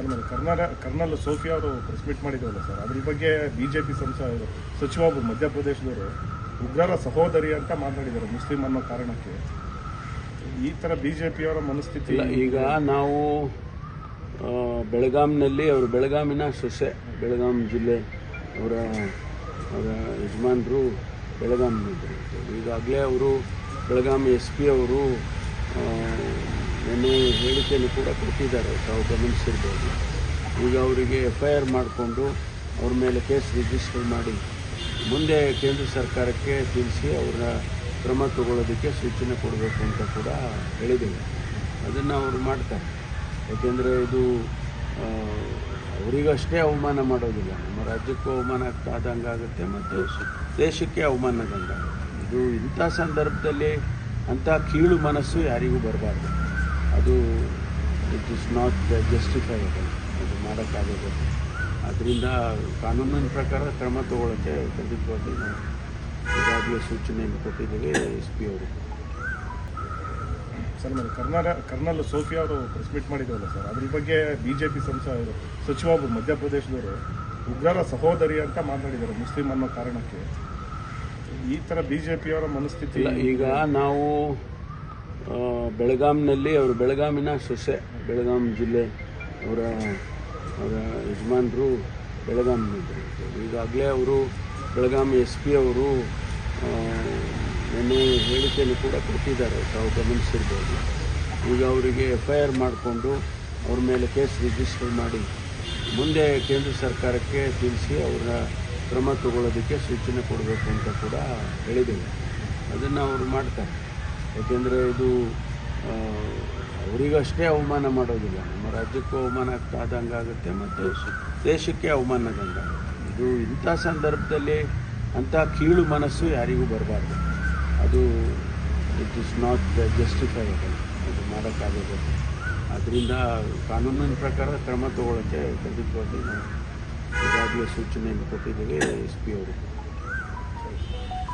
Sir ನಾನು Karnataka colonel Sophia ಅವರು press meet ಮಾಡಿದ್ರಲ್ಲ ಸರ್, ಅದ್ರ ಬಗ್ಗೆ ಬಿ ಜೆ ಪಿ ಸಚಿವ ಒಬ್ಬರು ಮಧ್ಯಪ್ರದೇಶದವರು, ಉಗ್ರರ ಸಹೋದರಿ ಅಂತ ಮಾತಾಡಿದ್ದಾರೆ ಮುಸ್ಲಿಂ ಅನ್ನೋ ಕಾರಣಕ್ಕೆ. ಈ ಥರ ಬಿ ಜೆ ಪಿಯವರ ಮನಸ್ಥಿತಿ ಈಗ ನಾವು ಬೆಳಗಾಂನಲ್ಲಿ, ಅವರು ಬೆಳಗಾಮಿನ ಸೊಸೆ, ಬೆಳಗಾಂ ಜಿಲ್ಲೆ ಅವರ ಅವರ ಯಜಮಾನರು ಬೆಳಗಾಂನಲ್ಲಿದ್ದರು. ಈಗಾಗಲೇ ಅವರು ಬೆಳಗಾಂ ಎಸ್ ಪಿ ಅವರು ಹೇಳಿಕೆಯನ್ನು ಕೂಡ ಕೊಟ್ಟಿದ್ದಾರೆ, ತಾವು ಗಮನಿಸಿರ್ಬೋದು. ಈಗ ಅವರಿಗೆ ಎಫ್ ಐ ಆರ್ ಮಾಡಿಕೊಂಡು ಅವ್ರ ಮೇಲೆ ಕೇಸ್ ರಿಜಿಸ್ಟರ್ ಮಾಡಿ ಮುಂದೆ ಕೇಂದ್ರ ಸರ್ಕಾರಕ್ಕೆ ತಿಳಿಸಿ ಅವರ ಕ್ರಮ ತಗೊಳ್ಳೋದಕ್ಕೆ ಸೂಚನೆ ಕೊಡಬೇಕು ಅಂತ ಕೂಡ ಹೇಳಿದ್ದೇವೆ. ಅದನ್ನು ಅವರು ಮಾಡ್ತಾರೆ. ಯಾಕೆಂದರೆ ಇದು ಅವರಿಗಷ್ಟೇ ಅವಮಾನ ಮಾಡೋದಿಲ್ಲ. ನಮ್ಮ ರಾಜ್ಯಕ್ಕೂ ಅವಮಾನ ಆಗ್ತಾ ಆದಂಗೆ ಆಗುತ್ತೆ ಮತ್ತು ದೇಶಕ್ಕೆ ಅವಮಾನದಂಗಾಗುತ್ತೆ ಇದು ಇಂಥ ಸಂದರ್ಭದಲ್ಲಿ ಅಂಥ ಕೀಳು ಮನಸ್ಸು ಯಾರಿಗೂ ಬರಬಾರ್ದು. ಅದು ಇಟ್ ಇಸ್ ನಾಟ್ ಜಸ್ಟಿಫೈಯಬಲ್ ಅದು ಮಾಡೋಕ್ಕಾಗೋದು. ಅದರಿಂದ ಕಾನೂನಿನ ಪ್ರಕಾರ ಕ್ರಮ ತಗೊಳ್ಳೋಕ್ಕೆ ಖಂಡಿತವಾಗಿ ನಾವು ಈಗಾಗಲೇ ಸೂಚನೆಯನ್ನು ಕೊಟ್ಟಿದ್ದೇವೆ ಎಸ್ ಪಿ ಅವರು. ಸರ್ ನಾನು ಕರ್ನಾಟ ಕರ್ನಲ್ ಸೋಫಿಯಾ ಅವರು ಪ್ರೆಸ್ ಮೀಟ್ ಮಾಡಿದ್ರಲ್ಲ ಸರ್ ಅದ್ರ ಬಗ್ಗೆ ಬಿ ಜೆ ಪಿ ಸಂಸ ಸಚಿವ ಒಬ್ಬರು ಮಧ್ಯಪ್ರದೇಶದವರು ಉಗ್ರರ ಸಹೋದರಿ ಅಂತ ಮಾತಾಡಿದ್ದಾರೆ ಮುಸ್ಲಿಂ ಅನ್ನೋ ಕಾರಣಕ್ಕೆ. ಈ ಥರ ಬಿ ಜೆ ಪಿಯವರ ಮನಸ್ಥಿತಿ ಈಗ ನಾವು ಬೆಳಗಾಂನಲ್ಲಿ ಅವರು ಬೆಳಗಾಮಿನ ಸೊಸೆ, ಬೆಳಗಾಂ ಜಿಲ್ಲೆ ಅವರ ಅವರ ಯಜಮಾನರು ಬೆಳಗಾಂನಲ್ಲಿದ್ದರು ಈಗಾಗಲೇ ಅವರು ಬೆಳಗಾಂ ಎಸ್ ಪಿ ಅವರು ನಿನ್ನೆ ಹೇಳಿಕೆಯನ್ನು ಕೂಡ ಕೊಟ್ಟಿದ್ದಾರೆ, ತಾವು ಗಮನಿಸಿರ್ಬೋದು. ಈಗ ಅವರಿಗೆ ಎಫ್ ಐ ಆರ್ ಮಾಡಿಕೊಂಡು ಅವ್ರ ಮೇಲೆ ಕೇಸ್ ರಿಜಿಸ್ಟರ್ ಮಾಡಿ ಮುಂದೆ ಕೇಂದ್ರ ಸರ್ಕಾರಕ್ಕೆ ತಿಳಿಸಿ ಅವರ ಕ್ರಮ ತಗೊಳ್ಳೋದಕ್ಕೆ ಸೂಚನೆ ಕೊಡಬೇಕು ಅಂತ ಕೂಡ ಹೇಳಿದ್ದೇವೆ. ಅದನ್ನು ಅವರು ಮಾಡ್ತಾರೆ. ಯಾಕೆಂದರೆ ಇದು ಅವರಿಗಷ್ಟೇ ಅವಮಾನ ಮಾಡೋದಿಲ್ಲ. ನಮ್ಮ ರಾಜ್ಯಕ್ಕೂ ಅವಮಾನ ಆದಂಗೆ ಆಗುತ್ತೆ ಮತ್ತು ದೇಶಕ್ಕೆ ಅವಮಾನದಂಗಾಗುತ್ತೆ ಇದು ಇಂಥ ಸಂದರ್ಭದಲ್ಲಿ ಅಂಥ ಕೀಳು ಮನಸ್ಸು ಯಾರಿಗೂ ಬರಬಾರ್ದು. ಅದು ಇಟ್ ಇಸ್ ನಾಟ್ ಜಸ್ಟಿಫೈಯಬಲ್ ಅದು ಮಾಡೋಕ್ಕಾಗೋದು ಅದರಿಂದ ಕಾನೂನಿನ ಪ್ರಕಾರ ಕ್ರಮ ತಗೊಳ್ಳೋಕ್ಕೆ ಖಂಡಿತವಾಗಿ ನಾವು ಈಗಾಗಲೇ ಸೂಚನೆಯನ್ನು ಕೊಟ್ಟಿದ್ದೇವೆ ಎಸ್ ಪಿ ಅವರು